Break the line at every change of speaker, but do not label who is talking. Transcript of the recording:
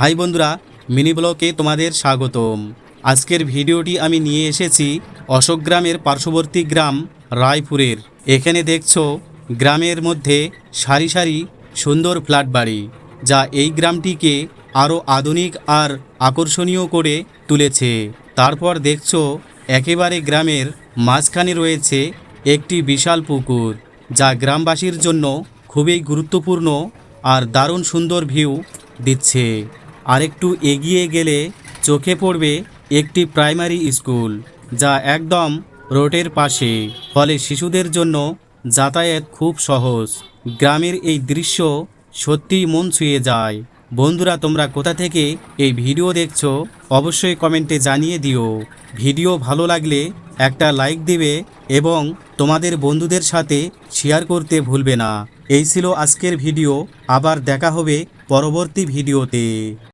High বন্ধুরা, mini ব্লকে তোমাদের স্বাগতম। আজকের ভিডিওটি আমি নিয়ে এসেছি অশোক গ্রামের পার্শ্ববর্তী গ্রাম রায়পুরের। এখানে দেখছ, গ্রামের মধ্যে সারি সারি সুন্দর ফ্ল্যাট বাড়ি, যা এই গ্রামটিকে আরও আধুনিক আর আকর্ষণীয় করে তুলেছে। তারপর দেখছ, একেবারে গ্রামের মাঝখানে রয়েছে একটি বিশাল পুকুর, যা গ্রামবাসীর জন্য খুবই গুরুত্বপূর্ণ আর দারুণ সুন্দর ভিউ দিচ্ছে। আরেকটু এগিয়ে গেলে চোখে পড়বে একটি প্রাইমারি স্কুল, যা একদম রোডের পাশে। ফলে শিশুদের জন্য যাতায়াত খুব সহজ। গ্রামের এই দৃশ্য সত্যিই মন ছুঁয়ে যায়। বন্ধুরা, তোমরা কোথা থেকে এই ভিডিও দেখছ, অবশ্যই কমেন্টে জানিয়ে দিও। ভিডিও ভালো লাগলে একটা লাইক দিবে এবং তোমাদের বন্ধুদের সাথে শেয়ার করতে ভুলবে না। এই ছিল আজকের ভিডিও। আবার দেখা হবে পরবর্তী ভিডিওতে।